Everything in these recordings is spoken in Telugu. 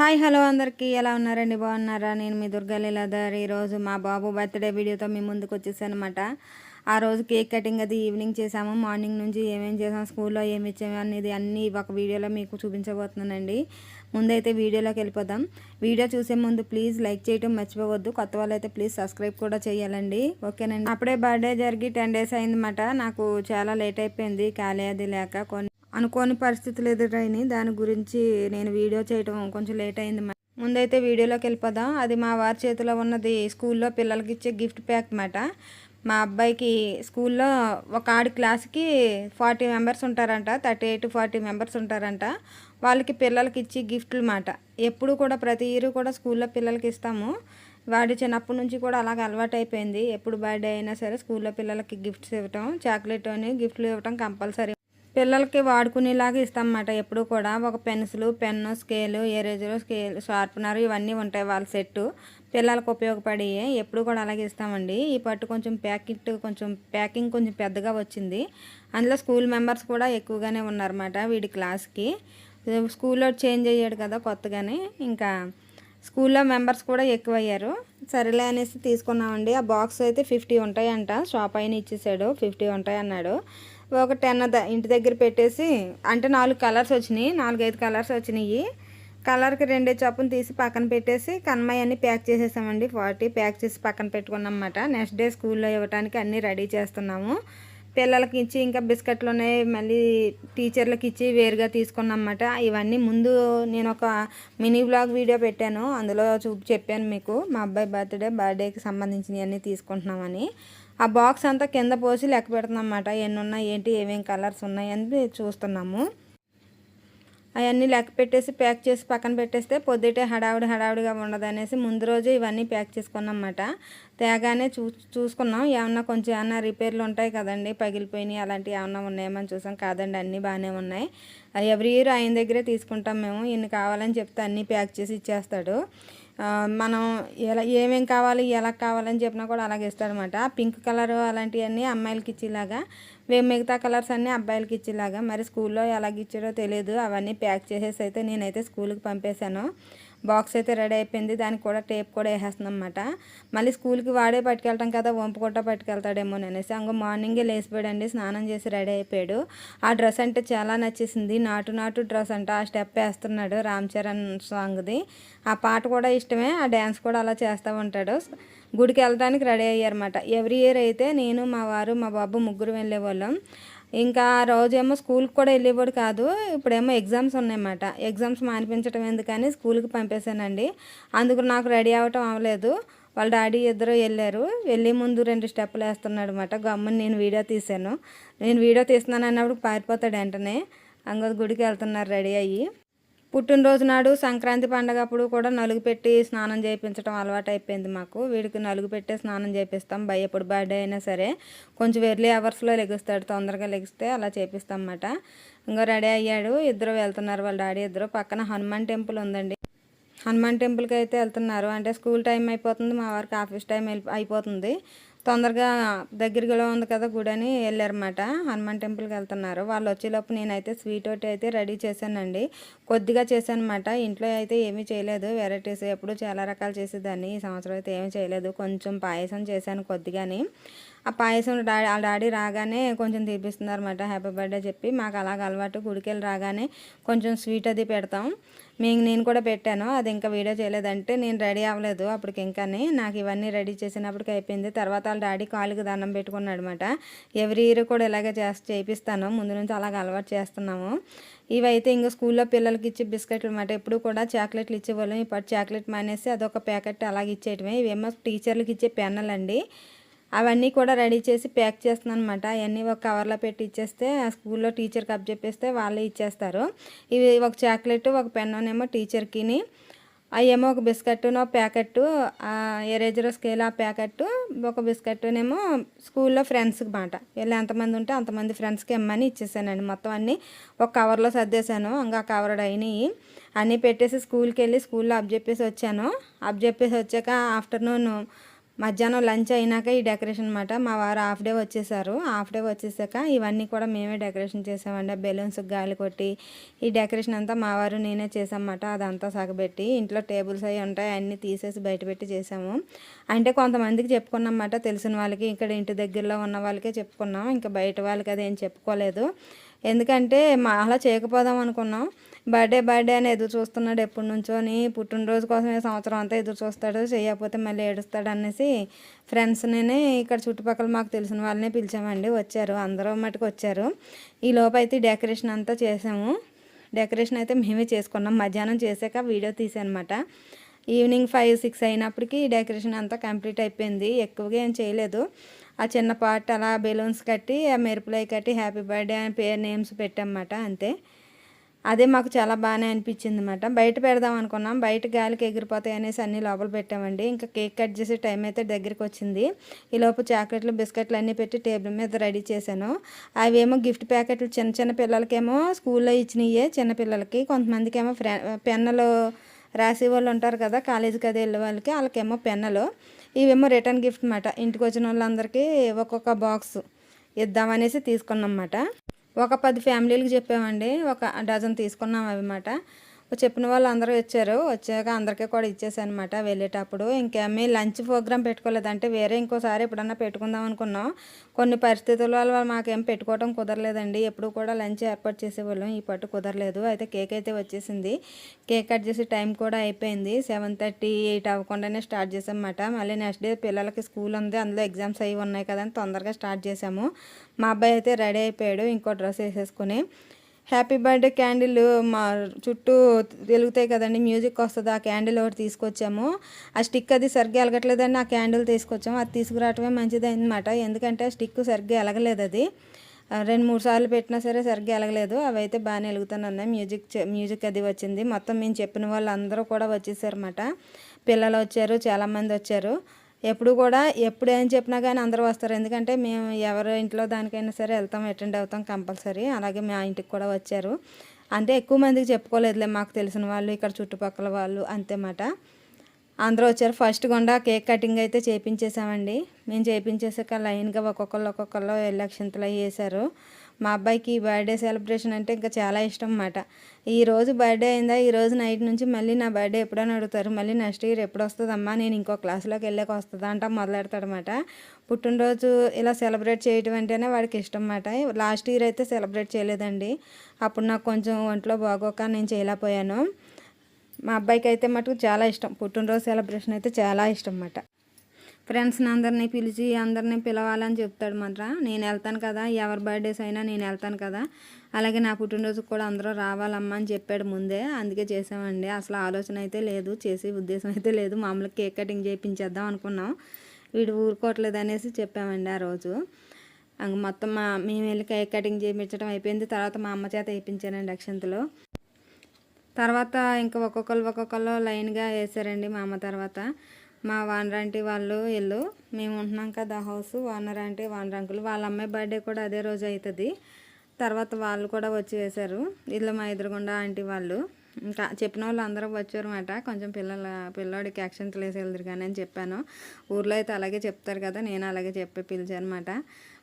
హాయ్ హలో అందరికీ. ఎలా ఉన్నారండి? బాగున్నారా? నేను మీ దుర్గా లీలాధర్. ఈరోజు మా బాబు బర్త్డే వీడియోతో మీ ముందుకు వచ్చేసానమాట. ఆ రోజు కేక్ కటింగ్ అది ఈవినింగ్ చేసాము మార్నింగ్ నుంచి ఏమేం చేసాము స్కూల్లో ఏమి ఇచ్చాము అనేది అన్నీ ఒక వీడియోలో మీకు చూపించబోతున్నానండి. ముందైతే వీడియోలోకి వెళ్ళిపోదాం. వీడియో చూసే ముందు ప్లీజ్ లైక్ చేయటం మర్చిపోవద్దు. కొత్త వాళ్ళైతే ప్లీజ్ సబ్స్క్రైబ్ కూడా చేయాలండి. ఓకేనండి. అప్పుడే బర్త్డే జరిగి టెన్ డేస్ అయిందన్నమాట. నాకు చాలా లేట్ అయిపోయింది. ఖాళీ అది లేక కొన్ని అనుకోని పరిస్థితులు ఎదురైనాయి. దాని గురించి నేను వీడియో చేయడం కొంచెం లేట్ అయింది ముందైతే వీడియోలోకి వెళ్ళిపోదాం. అది మా వారి చేతిలో ఉన్నది స్కూల్లో పిల్లలకి ఇచ్చే గిఫ్ట్ ప్యాక్ మాట మా అబ్బాయికి స్కూల్లో ఒక ఆడి క్లాస్కి ఫార్టీ మెంబర్స్ ఉంటారంట. థర్టీ ఎయిట్ ఫార్టీ మెంబర్స్ ఉంటారంట. వాళ్ళకి పిల్లలకి ఇచ్చి గిఫ్ట్లు మాట ఎప్పుడు కూడా ప్రతి ఇయర్ కూడా స్కూల్లో పిల్లలకి ఇస్తాము. వాడి చిన్నప్పటి నుంచి కూడా అలాగ అలవాటు అయిపోయింది. ఎప్పుడు బర్త్డే అయినా సరే స్కూల్లో పిల్లలకి గిఫ్ట్స్ ఇవ్వటం చాక్లెట్ అని గిఫ్ట్లు ఇవ్వటం కంపల్సరీ. పిల్లలకి వాడుకునేలాగా ఇస్తామన్నమాట. ఎప్పుడు కూడా ఒక pencil pen scale eraser scale sharpener ఇవన్నీ ఉంటాయి వాళ్ళ సెట్టు. పిల్లలకు ఉపయోగపడి ఎప్పుడు కూడా అలాగే ఇస్తామండి. ఈ పట్టు కొంచెం ప్యాకెట్ కొంచెం ప్యాకింగ్ కొంచెం పెద్దగా వచ్చింది. అందులో స్కూల్ మెంబర్స్ కూడా ఎక్కువగానే ఉన్నారన్నమాట వీడి క్లాస్కి. స్కూల్లో చేంజ్ అయ్యాడు కదా కొత్తగానే. ఇంకా స్కూల్లో మెంబర్స్ కూడా ఎక్కువ అయ్యారు సరేలే అనేసి తీసుకున్నామండి. ఆ బాక్స్ అయితే ఫిఫ్టీ ఉంటాయంట. షాప్ అయిన ఇచ్చేసాడు. ఫిఫ్టీ ఉంటాయన్నాడు. ఒక టెన్ ఇంటి దగ్గర పెట్టేసి అంటే నాలుగు కలర్స్ వచ్చినాయి నాలుగైదు కలర్స్ వచ్చినాయి. కలర్కి రెండే చొప్పున తీసి పక్కన పెట్టేసి కన్మయ్య అన్ని ప్యాక్ చేసేసామండి. ఫార్టీ ప్యాక్ చేసి పక్కన పెట్టుకున్నాం అన్నమాట నెక్స్ట్ డే స్కూల్లో ఇవ్వడానికి అన్నీ రెడీ చేస్తున్నాము. పిల్లలకి ఇచ్చి ఇంకా బిస్కెట్లు ఉన్నాయి మళ్ళీ టీచర్లకి ఇచ్చి వేరుగా తీసుకున్నమాట ఇవన్నీ ముందు నేను ఒక మినీ బ్లాగ్ వీడియో పెట్టాను. అందులో చూపి చెప్పాను మీకు. మా అబ్బాయి బర్త్డే బర్త్డేకి సంబంధించినవి అన్నీ తీసుకుంటున్నామని. ఆ బాక్స్ అంతా కింద పోసి లెక్క పెడుతున్నాం అన్నమాట ఎన్ని ఉన్నాయి ఏంటి ఏమేమి కలర్స్ ఉన్నాయి అని చూస్తున్నాము. అవన్నీ లెక్క పెట్టేసి ప్యాక్ చేసి పక్కన పెట్టేస్తే పొద్దుటే హడావుడి హడావుడిగా ఉండదు అనేసి ముందు రోజే ఇవన్నీ ప్యాక్ చేసుకున్నమాట తేగానే చూ చూసుకున్నాం. ఏమన్నా కొంచెం ఏమన్నా రిపేర్లు ఉంటాయి కదండి పగిలిపోయినాయి అలాంటివి ఏమన్నా ఉన్నాయేమని చూసాం. కాదండి అన్నీ బాగానే ఉన్నాయి. ఎవ్రీ ఇయర్ ఆయన దగ్గరే తీసుకుంటాం మేము. ఇన్ని కావాలని చెప్తే అన్నీ ప్యాక్ చేసి ఇచ్చేస్తాడు. మనం ఎలా ఏమేం కావాలి ఎలా కావాలని చెప్పినా కూడా అలాగే ఇస్తాడనమాట పింక్ కలర్ అలాంటివన్నీ అమ్మాయిలకి ఇచ్చేలాగా మిగతా కలర్స్ అన్నీ అబ్బాయిలకి ఇచ్చేలాగా. మరి స్కూల్లో ఎలాగ ఇచ్చాడో తెలియదు అవన్నీ ప్యాక్ చేసేసి అయితే నేనైతే స్కూల్కి పంపేశాను. బాక్స్ అయితే రెడీ అయిపోయింది. దానికి కూడా టేప్ కూడా వేసేస్తున్నాం అనమాట మళ్ళీ స్కూల్కి వాడే పట్టుకెళ్తాం కదా వంపు కొట్ట పట్టుకెళ్తాడేమో అనేసి. అంగో మార్నింగే లేచిపోయాడండి స్నానం చేసి రెడీ అయిపోయాడు. ఆ డ్రెస్ అంటే చాలా నచ్చేసింది. నాటు నాటు డ్రెస్ అంట ఆ స్టెప్ వేస్తున్నాడు రామ్ చరణ్ సాంగ్ది. ఆ పాట కూడా ఇష్టమే ఆ డ్యాన్స్ కూడా అలా చేస్తూ ఉంటాడు. గుడికి వెళ్ళడానికి రెడీ అయ్యారన్నమాట. ఎవ్రీ ఇయర్ అయితే నేను మా వారు మా బాబు ముగ్గురు వెళ్ళేవాళ్ళం. ఇంకా ఆ రోజేమో స్కూల్కి కూడా వెళ్ళేవాడు కాదు ఇప్పుడేమో ఎగ్జామ్స్ ఉన్నాయన్నమాట. ఎగ్జామ్స్ మానిపించడం ఎందుకని స్కూల్కి పంపేశానండి. అందుకు నాకు రెడీ అవ్వటం అవ్వలేదు. వాళ్ళ డాడీ ఇద్దరు వెళ్ళారు. వెళ్ళే ముందు రెండు స్టెప్పులు వేస్తున్నాడు అనమాట గమ్మని నేను వీడియో తీశాను. నేను వీడియో తీస్తున్నాను అన్నప్పుడు పారిపోతాడు వెంటనే. అంగ గుడికి వెళ్తున్నారు రెడీ అయ్యి. పుట్టినరోజు నాడు సంక్రాంతి పండగ అప్పుడు కూడా నలుగు పెట్టి స్నానం చేయించడం అలవాటు అయిపోయింది మాకు. వీడికి నలుగు పెట్టే స్నానం చేపిస్తాం. భయ ఎప్పుడు బర్త్డే అయినా సరే కొంచెం ఎర్లీ అవర్స్లో లెగుస్తాడు. తొందరగా లెగిస్తే అలా చేపిస్తాం అన్నమాట ఇంకా రెడీ అయ్యాడు. ఇద్దరు వెళ్తున్నారు. వాళ్ళ డాడీ ఇద్దరు. పక్కన హనుమాన్ టెంపుల్ ఉందండి. హనుమాన్ టెంపుల్కి అయితే వెళ్తున్నారు. అంటే స్కూల్ టైం అయిపోతుంది. మా వారికి ఆఫీస్ టైం అయిపోతుంది. తొందరగా దగ్గరగా ఉంది కదా గుడి అని వెళ్ళారన్నమాట. హనుమాన్ టెంపుల్కి వెళ్తున్నారు. వాళ్ళు వచ్చేలోపు నేనైతే స్వీట్ ఒకటి అయితే రెడీ చేశానండి. కొద్దిగా చేశానమాట ఇంట్లో అయితే ఏమీ చేయలేదు. వెరైటీస్ ఎప్పుడు చాలా రకాలు చేసేదాన్ని. ఈ సంవత్సరం అయితే ఏమీ చేయలేదు. కొంచెం పాయసం చేశాను కొద్దిగాని. ఆ పాయసం డాడీ ఆ డాడీ రాగానే కొంచెం తీపిస్తున్నారు అనమాట హ్యాపీ బర్త్డే చెప్పి. మాకు అలాగ అలవాటు గుడికెళ్ళి రాగానే కొంచెం స్వీట్ అది పెడతాం. మేము నేను కూడా పెట్టాను. అది ఇంకా వీడియో చేయలేదంటే నేను రెడీ అవ్వలేదు అప్పటికి ఇంకానే నాకు ఇవన్నీ రెడీ చేసినప్పటికి అయిపోయింది. తర్వాత వాళ్ళ డాడీ కాలుకి దండం పెట్టుకున్నాడు అనమాట ఎవ్రీ ఇయర్ కూడా ఇలాగే చేసి చేపిస్తాను ముందు నుంచి అలాగ అలవాటు చేస్తున్నాము. ఇవైతే ఇంకా స్కూల్లో పిల్లలకి ఇచ్చే బిస్కెట్లు అనమాట ఎప్పుడు కూడా చాక్లెట్లు ఇచ్చేవాళ్ళం. ఇప్పుడు చాక్లెట్ మానేసి అదొక ప్యాకెట్ అలాగే ఇచ్చేయటమే. ఇవేమో టీచర్లకి ఇచ్చే పెన్నులండి. అవన్నీ కూడా రెడీ చేసి ప్యాక్ చేస్తున్నాను అనమాట అవన్నీ ఒక కవర్లో పెట్టి ఇచ్చేస్తే ఆ స్కూల్లో టీచర్కి అప్ చెప్పేస్తే వాళ్ళే ఇచ్చేస్తారు. ఇవి ఒక చాక్లెట్ ఒక పెన్నునేమో టీచర్కిని. అవేమో ఒక బిస్కెట్ను ప్యాకెట్ ఎరేజర్ స్కేల్ ఆ ప్యాకెట్ ఒక బిస్కెట్నేమో స్కూల్లో ఫ్రెండ్స్కి మాట. వీళ్ళు ఎంతమంది ఉంటే అంతమంది ఫ్రెండ్స్కి ఇమ్మని ఇచ్చేసానండి. మొత్తం అన్నీ ఒక కవర్లో సర్దేశాను. ఇంకా కవర్ అయినాయి. అన్నీ పెట్టేసి స్కూల్కి వెళ్ళి స్కూల్లో అప్ చెప్పేసి వచ్చాను. అప్ చెప్పేసి వచ్చాక ఆఫ్టర్నూన్ మధ్యాహ్నం లంచ్ అయినాక ఈ డెకరేషన్ అనమాట మా వారు హాఫ్ డే వచ్చేసారు. హాఫ్ డే వచ్చేసాక ఇవన్నీ కూడా మేమే డెకరేషన్ చేసామండి. బెలూన్స్ గాలి కొట్టి ఈ డెకరేషన్ అంతా మా వారు నేనే చేసామన్నమాట అదంతా సగబెట్టి ఇంట్లో టేబుల్స్ అవి ఉంటాయి. అన్నీ తీసేసి బయటపెట్టి చేసాము అంటే కొంతమందికి చెప్పుకున్నమాట తెలిసిన వాళ్ళకి ఇక్కడ ఇంటి దగ్గరలో ఉన్న వాళ్ళకే చెప్పుకున్నాం. ఇంకా బయట వాళ్ళకి అదేం చెప్పుకోలేదు. ఎందుకంటే మా అలా చేయకపోదాం అనుకున్నాం. బర్త్డే బర్త్డే అని ఎదురు చూస్తున్నాడు ఎప్పటి నుంచో అని. పుట్టినరోజు ఈ సంవత్సరం అంతా ఎదురు చూస్తాడు. చేయకపోతే మళ్ళీ ఏడుస్తాడు అనేసి ఫ్రెండ్స్నే ఇక్కడ చుట్టుపక్కల మాకు తెలిసిన వాళ్ళనే పిలిచామండి. వచ్చారు. అందరూ మటుకు వచ్చారు. ఈ లోపు అయితే డెకరేషన్ అంతా చేసాము. డెకరేషన్ అయితే మేమే చేసుకున్నాం. మధ్యాహ్నం చేసాక వీడియో తీసానమాట ఈవినింగ్ ఫైవ్ సిక్స్ అయినప్పటికీ డెకరేషన్ అంతా కంప్లీట్ అయిపోయింది. ఎక్కువగా ఏం చేయలేదు. ఆ చిన్న పార్ట్ అలా బెలూన్స్ కట్టి ఆ మెరుపులై కట్టి హ్యాపీ బర్త్డే అని పేరు నేమ్స్ పెట్టామన్నమాట. అంతే. అదే మాకు చాలా బాగానే అనిపించింది అనమాట బయట పెడదాం అనుకున్నాం. బయట గాలికి ఎగిరిపోతాయి అనేసి అన్ని లోపల పెట్టామండి. ఇంకా కేక్ కట్ చేసే టైం అయితే దగ్గరికి వచ్చింది. ఈ లోపు చాక్లెట్లు బిస్కెట్లు అన్నీ పెట్టి టేబుల్ మీద రెడీ చేశాను. అవేమో గిఫ్ట్ ప్యాకెట్లు చిన్న చిన్న పిల్లలకేమో స్కూల్లో ఇచ్చినయే చిన్న పిల్లలకి. కొంతమందికి ఏమో ఫ్రె పెన్నులు రాసే వాళ్ళు ఉంటారు కదా కాలేజీకి అది వెళ్ళే వాళ్ళకి వాళ్ళకేమో పెన్నులు. ఇవేమో రిటర్న్ గిఫ్ట్ అనమాట ఇంటికి వచ్చిన వాళ్ళందరికీ ఒక్కొక్క బాక్స్ ఇద్దామనేసి తీసుకున్నాం అన్నమాట ఒక పది ఫ్యామిలీలకు చెప్పామండి. ఒక డజన్ తీసుకున్నాం అన్నమాట. చెప్పిన వాళ్ళు అందరూ వచ్చారు. వచ్చాక అందరికీ కూడా ఇచ్చేసానమాట. వెళ్ళేటప్పుడు ఇంకేమీ లంచ్ ప్రోగ్రామ్ పెట్టుకోలేదంటే వేరే ఇంకోసారి ఎప్పుడన్నా పెట్టుకుందాం అనుకున్నాం. కొన్ని పరిస్థితుల వల్ల మాకేం పెట్టుకోవడం కుదరలేదండి. ఎప్పుడు కూడా లంచ్ ఏర్పాటు చేసేవాళ్ళం. ఈ పట్టు కుదరలేదు. అయితే కేక్ అయితే వచ్చేసింది. కేక్ కట్ చేసే టైం కూడా అయిపోయింది. సెవెన్ థర్టీ ఎయిట్ అవ్వకుండానే స్టార్ట్ చేసామన్నమాట మళ్ళీ నెక్స్ట్ డే పిల్లలకి స్కూల్ ఉంది. అందులో ఎగ్జామ్స్ అవి ఉన్నాయి కదా అని తొందరగా స్టార్ట్ చేసాము మా అబ్బాయి అయితే రెడీ అయిపోయాడు. ఇంకో డ్రెస్ వేసేసుకుని హ్యాపీ బర్త్డే క్యాండిల్ మా చుట్టూ వెలుగుతాయి కదండి. మ్యూజిక్ వస్తుంది ఆ క్యాండిల్ ఒకటి తీసుకొచ్చాము. ఆ స్టిక్ అది సరిగ్గా ఎలగట్లేదని ఆ క్యాండిల్ తీసుకొచ్చాము. అది తీసుకురావటమే మంచిదనమాట ఎందుకంటే ఆ స్టిక్ సరిగ్గా ఎలగలేదు అది. రెండు మూడు సార్లు పెట్టినా సరే సరిగ్గా ఎలగలేదు. అవి అయితే బాగానే ఎలుగుతానన్నాయి. మ్యూజిక్ మ్యూజిక్ అది వచ్చింది. మొత్తం మేము చెప్పిన వాళ్ళు అందరూ కూడా వచ్చేసారన్నమాట. పిల్లలు వచ్చారు చాలామంది వచ్చారు. ఎప్పుడు కూడా ఎప్పుడు ఏం చెప్పినా కానీ అందరూ వస్తారు. ఎందుకంటే మేము ఎవరి ఇంట్లో దానికైనా సరే వెళ్తాం అటెండ్ అవుతాం కంపల్సరీ. అలాగే మా ఇంటికి కూడా వచ్చారు. అంటే ఎక్కువ మందికి చెప్పుకోలేదులే మాకు తెలిసిన వాళ్ళు ఇక్కడ చుట్టుపక్కల వాళ్ళు అంతేమాట అందరూ వచ్చారు. ఫస్ట్ గుండా కేక్ కటింగ్ అయితే చేపించేసామండి. మేము చేపించేసాక లైన్గా ఒక్కొక్కళ్ళు ఒక్కొక్కళ్ళు ఎలక్షన్తలు వేసారు. మా అబ్బాయికి బర్త్డే సెలబ్రేషన్ అంటే ఇంకా చాలా ఇష్టం అన్నమాట. ఈరోజు బర్త్డే అయిందా? ఈరోజు నైట్ నుంచి మళ్ళీ నా బర్త్డే ఎప్పుడని అడుగుతారు? మళ్ళీ నెక్స్ట్ ఇయర్ ఎప్పుడు వస్తుందమ్మా? నేను ఇంకో క్లాస్లోకి వెళ్ళాక వస్తుందా? అంట మొదలెడతాడనమాట పుట్టినరోజు ఇలా సెలబ్రేట్ చేయటం అంటేనే వాడికి ఇష్టం అన్నమాట. లాస్ట్ ఇయర్ అయితే సెలబ్రేట్ చేయలేదండి. అప్పుడు నాకు కొంచెం ఒంట్లో బాగోక నేను చేయలేకపోయాను. మా అబ్బాయికి అయితే మటుకు చాలా ఇష్టం. పుట్టినరోజు సెలబ్రేషన్ అయితే చాలా ఇష్టం అన్నమాట. ఫ్రెండ్స్ని అందరినీ పిలిచి అందరినీ పిలవాలని చెప్తాడు మాత్ర. నేను వెళ్తాను కదా ఎవరి బర్త్డేస్ అయినా నేను వెళ్తాను కదా. అలాగే నా పుట్టినరోజుకి కూడా అందరూ రావాలమ్మా అని చెప్పాడు ముందే. అందుకే చేసామండి అసలు ఆలోచన అయితే లేదు చేసే ఉద్దేశం అయితే లేదు. మామూలుగా కేక్ కటింగ్ చేయించేద్దాం అనుకున్నాం. వీడు ఊరుకోవట్లేదు అనేసి చెప్పామండి ఆ రోజు. మొత్తం మా మేము వెళ్ళి కేక్ కటింగ్ చేయించడం అయిపోయింది. తర్వాత మా అమ్మ చేత వేయించానండి అక్షంతలో. తర్వాత ఇంకా ఒక్కొక్కరు ఒక్కొక్కరు లైన్గా వేసారండి మా అమ్మ తర్వాత. మా వానర్ ఆంటీ వాళ్ళు ఇల్లు మేము ఉంటున్నాం కదా house owner aunty owner uncle వాళ్ళ అమ్మాయి బర్త్డే కూడా అదే రోజు అవుతుంది తర్వాత వాళ్ళు కూడా వచ్చి వేశారు. ఇల్లు మా ఎదురుగుండా ఆంటీ వాళ్ళు. ఇంకా చెప్పిన వాళ్ళు అందరూ వచ్చారన్నమాట. కొంచెం పిల్లల పిల్లోడికి యాక్షన్ వేసి వెళ్తారు కానీ అని చెప్పాను. ఊర్లో అయితే అలాగే చెప్తారు కదా నేను అలాగే చెప్పి పిలిచానమాట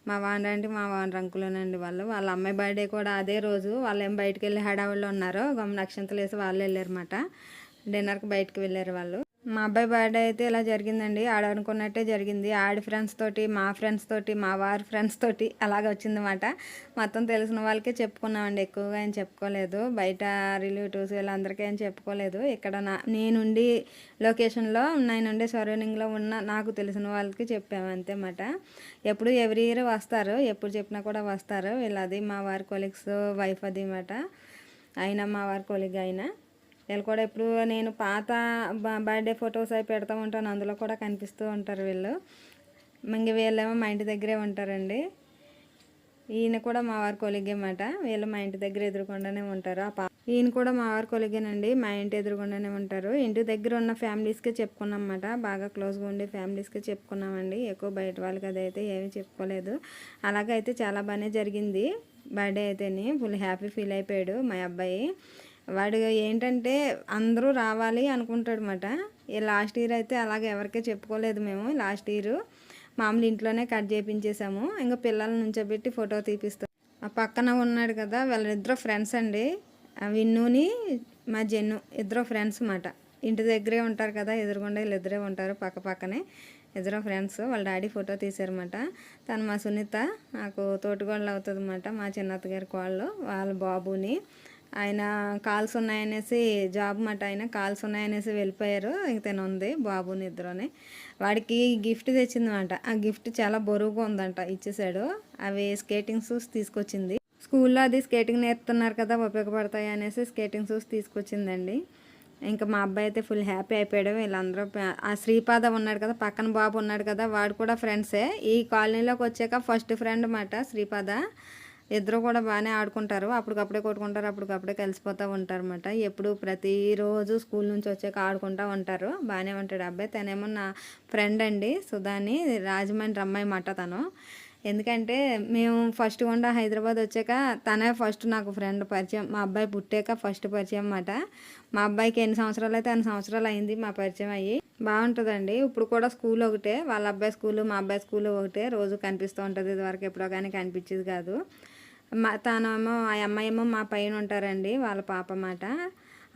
మా వానర్ మా వానర్ అంకులేనండి వాళ్ళు. వాళ్ళ అమ్మాయి బర్త్డే కూడా అదే రోజు వాళ్ళు ఏం బయటకు వెళ్ళి హడావిళ్ళు ఉన్నారో గమ్మ నక్షంతలు వేసి వాళ్ళు వెళ్ళారన్నమాట. డిన్నర్కి బయటకు వెళ్ళారు వాళ్ళు. మా అబ్బాయి బర్త్డే అయితే ఇలా జరిగిందండి. ఆడనుకున్నట్టే జరిగింది. ఆడి ఫ్రెండ్స్ తోటి మా ఫ్రెండ్స్ తోటి మా వారి ఫ్రెండ్స్ తోటి అలాగ వచ్చిందన్నమాట. మొత్తం తెలిసిన వాళ్ళకే చెప్పుకున్నామండి. ఎక్కువగా ఏం చెప్పుకోలేదు. బయట రిలేటివ్స్ వీళ్ళందరికీ ఏం చెప్పుకోలేదు. ఇక్కడ నా నేనుండి లొకేషన్లో నేనుండే సరౌండింగ్లో ఉన్న నాకు తెలిసిన వాళ్ళకి చెప్పాము అంతేమాట. ఎప్పుడు ఎవ్రీ ఇయర్ వస్తారు. ఎప్పుడు చెప్పినా కూడా వస్తారు. వీళ్ళది మా వారి కొలీగ్స్ వైఫ్ అది మాట అయినా మా వారి కొలీగ్ అయినా. వీళ్ళు కూడా ఎప్పుడు నేను పాత బర్త్డే ఫొటోస్ అవి పెడతా ఉంటాను. అందులో కూడా కనిపిస్తూ ఉంటారు వీళ్ళు. ఇంక వీళ్ళేమో మా ఇంటి దగ్గరే ఉంటారండి. ఈయన కూడా మా వారి కొలిగే మాట వీళ్ళు మా ఇంటి దగ్గర ఎదురుకుండానే ఉంటారు. ఆ పా ఈయన కూడా మా వారి కొలిగేనండి. మా ఇంటి ఎదురుకుండానే ఉంటారు. ఇంటి దగ్గర ఉన్న ఫ్యామిలీస్కే చెప్పుకున్నాం బాగా క్లోజ్గా ఉండే ఫ్యామిలీస్కే చెప్పుకున్నామండి. ఎక్కువ బయట వాళ్ళకి అదైతే ఏమీ చెప్పుకోలేదు. అలాగైతే చాలా బాగానే జరిగింది. బర్త్డే అయితేనే ఫుల్ హ్యాపీ ఫీల్ అయిపోయాడు మా అబ్బాయి. వాడు ఏంటంటే అందరూ రావాలి అనుకుంటాడు అనమాట ఈ లాస్ట్ ఇయర్ అయితే అలాగే ఎవరికీ చెప్పుకోలేదు మేము లాస్ట్ ఇయర్. మామూలు ఇంట్లోనే కట్ చేయించేసాము ఇంకా పిల్లల నుంచోబెట్టి ఫోటో తీపిస్తాం. ఆ పక్కన ఉన్నాడు కదా వాళ్ళిద్దరు ఫ్రెండ్స్ అండి. విన్నుని మా జెన్ను ఇద్దరు ఫ్రెండ్స్ మాట ఇంటి దగ్గరే ఉంటారు కదా ఎదురుగుండా వీళ్ళు ఇద్దరే ఉంటారు పక్క పక్కనే ఇద్దరు ఫ్రెండ్స్. వాళ్ళ డాడీ ఫోటో తీశారన్నమాట. తను మా సునీత నాకు తోటిగోళ్ళు అవుతుంది అనమాట మా చిన్నత్త గారి కోళ్ళు వాళ్ళ బాబుని. ఆయన కాల్స్ ఉన్నాయనేసి జాబ్ మాట ఆయన కాల్స్ ఉన్నాయనేసి వెళ్ళిపోయారు. ఇంక తను ఉంది బాబుని నిద్రని వాడికి గిఫ్ట్ తెచ్చిందన్నమాట ఆ గిఫ్ట్ చాలా బరువుగా ఉందంట ఇచ్చేసాడు అవి స్కేటింగ్ షూస్ తీసుకొచ్చింది. స్కూల్లో అది స్కేటింగ్ నేర్పుతున్నారు కదా ఉపయోగపడతాయి అనేసి స్కేటింగ్ షూస్ తీసుకొచ్చిందండి. ఇంకా మా అబ్బాయి అయితే ఫుల్ హ్యాపీ అయిపోయాడు. వీళ్ళందరూ ఆ శ్రీపాద ఉన్నాడు కదా పక్కన బాబు ఉన్నాడు కదా వాడు కూడా ఫ్రెండ్సే. ఈ కాలనీలోకి వచ్చాక ఫస్ట్ ఫ్రెండ్ మాట శ్రీపాద. ఇద్దరు కూడా బాగానే ఆడుకుంటారు. అప్పటికప్పుడే కొట్టుకుంటారు అప్పటికప్పుడే కలిసిపోతూ ఉంటారు అనమాట ఎప్పుడు ప్రతిరోజు స్కూల్ నుంచి వచ్చాక ఆడుకుంటూ ఉంటారు. బాగానే ఉంటాడు అబ్బాయి. తనేమో నా ఫ్రెండ్ అండి. సుధాని రాజమండ్రి అమ్మాయి మాట తను. ఎందుకంటే మేము ఫస్ట్ కూడా హైదరాబాద్ వచ్చాక తనే ఫస్ట్ నాకు ఫ్రెండ్ పరిచయం. మా అబ్బాయి పుట్టాక ఫస్ట్ పరిచయం అన్నమాట. మా అబ్బాయికి ఎన్ని సంవత్సరాలు అయితే అన్ని సంవత్సరాలు అయింది మా పరిచయం అయ్యి. బాగుంటుందండి. ఇప్పుడు కూడా స్కూల్ ఒకటే. వాళ్ళ అబ్బాయి స్కూలు మా అబ్బాయి స్కూల్ ఒకటే. రోజు కనిపిస్తూ ఉంటుంది. ఇదివరకు ఎప్పుడో కానీ కనిపించేది కాదు. మా తనేమో ఆ అమ్మాయి ఏమో మా పైన ఉంటారండి వాళ్ళ పాప మాట.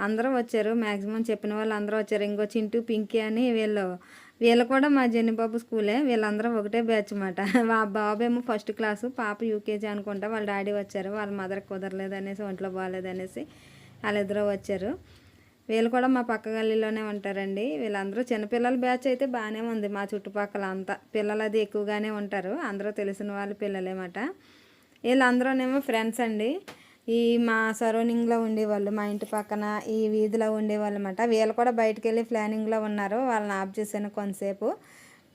అందరూ వచ్చారు మ్యాక్సిమం చెప్పిన వాళ్ళు అందరూ వచ్చారు. ఇంకో చింటూ పింకీ అని వీళ్ళు. వీళ్ళు కూడా మా జెన్నిబాబు స్కూలే వీళ్ళందరూ ఒకటే బ్యాచ్ అన్నమాట మా బాబు ఏమో ఫస్ట్ క్లాసు పాప యూకేజీ అనుకుంటా వాళ్ళ డాడీ వచ్చారు. వాళ్ళ మదర్ కుదరలేదు అనేసి ఒంట్లో బాగాలేదనేసి వాళ్ళిద్దరూ వచ్చారు. వీళ్ళు కూడా మా పక్క గల్లీలోనే ఉంటారండి. వీళ్ళందరూ చిన్నపిల్లల బ్యాచ్ అయితే బాగానే ఉంది మా చుట్టుపక్కల అంతా. పిల్లలు అది ఎక్కువగానే ఉంటారు. అందరూ తెలిసిన వాళ్ళ పిల్లలేమాట వీళ్ళందరూనేమో ఫ్రెండ్స్ అండి. ఈ మా సరౌండింగ్లో ఉండేవాళ్ళు మా ఇంటి పక్కన ఈ వీధిలో ఉండేవాళ్ళు అనమాట వీళ్ళు కూడా బయటకు వెళ్ళి ప్లానింగ్లో ఉన్నారు వాళ్ళని ఆఫ్ చేశాను కొంతసేపు.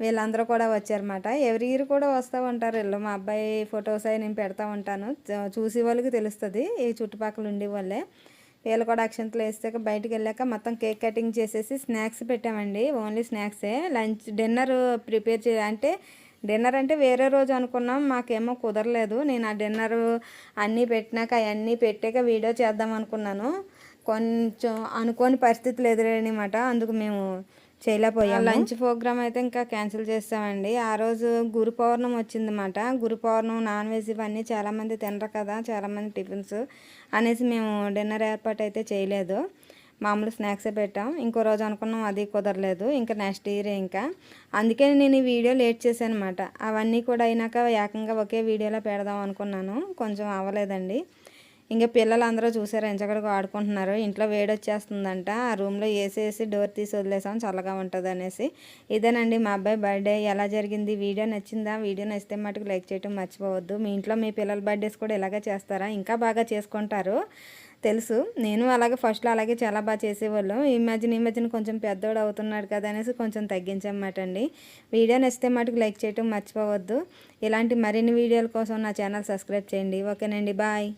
వీళ్ళందరూ కూడా వచ్చారన్నమాట ఎవరి ఇయర్ కూడా వస్తూ ఉంటారు వీళ్ళు. మా అబ్బాయి ఫొటోస్ అవి నేను పెడతా ఉంటాను. చూసే వాళ్ళకి తెలుస్తుంది. ఈ చుట్టుపక్కల ఉండే వాళ్ళే వీళ్ళు కూడా అక్షంతలు వేసాక బయటకు వెళ్ళాక మొత్తం కేక్ కటింగ్ చేసేసి స్నాక్స్ పెట్టామండి. ఓన్లీ స్నాక్సే లంచ్ డిన్నర్ ప్రిపేర్ చే అంటే డిన్నర్ అంటే వేరే రోజు అనుకున్నాం మాకేమో కుదరలేదు. నేను ఆ డిన్నర్ అన్నీ పెట్టినాక అవన్నీ పెట్టాక వీడియో చేద్దాం అనుకున్నాను. కొంచెం అనుకోని పరిస్థితులు ఎదురనమాట అందుకు మేము చేయలేకపోయాం లంచ్ ప్రోగ్రామ్ అయితే ఇంకా క్యాన్సిల్ చేస్తామండి. ఆ రోజు గురు పౌర్ణం వచ్చిందన్నమాట. గురు పౌర్ణం నాన్ వెజ్ ఇవన్నీ చాలామంది తినరు కదా చాలామంది టిఫిన్స్ అనేసి మేము డిన్నర్ ఏర్పాటు అయితే చేయలేదు. మామూలు స్నాక్సే పెట్టాం. ఇంకో రోజు అనుకున్నాం అది కుదరలేదు ఇంకా నెక్స్ట్ ఇయర్ ఇంకా. అందుకే నేను ఈ వీడియో లేట్ చేశాను అనమాట అవన్నీ కూడా అయినాక ఏకంగా ఒకే వీడియోలో పెడదాం అనుకున్నాను. కొంచెం అవ్వలేదండి. ఇంకా పిల్లలు అందరూ చూసారు ఎంచకడకు ఆడుకుంటున్నారు. ఇంట్లో వేడి వచ్చేస్తుందంట ఆ రూమ్లో వేసేసి డోర్ తీసి వదిలేసాం చల్లగా ఉంటుంది అనేసి. ఇదేనండి మా అబ్బాయి బర్త్డే. ఎలా జరిగింది? వీడియో నచ్చిందా? వీడియో నచ్చితే మటుకు లైక్ చేయటం మర్చిపోవద్దు. మీ ఇంట్లో మీ పిల్లల బర్త్డేస్ కూడా ఇలాగే చేస్తారా? ఇంకా బాగా చేసుకుంటారు. తెలుసు. నేను అలాగే ఫస్ట్లో అలాగే చాలా బాగా చేసేవాళ్ళం. ఈ మధ్యన ఈ మధ్యన కొంచెం పెద్దవాడు అవుతున్నాడు కదా అనేసి కొంచెం తగ్గించమాట అండి వీడియో నచ్చితే మటుకు లైక్ చేయటం మర్చిపోవద్దు. ఇలాంటి మరిన్ని వీడియోల కోసం నా ఛానల్ సబ్స్క్రైబ్ చేయండి. ఓకేనండి బాయ్.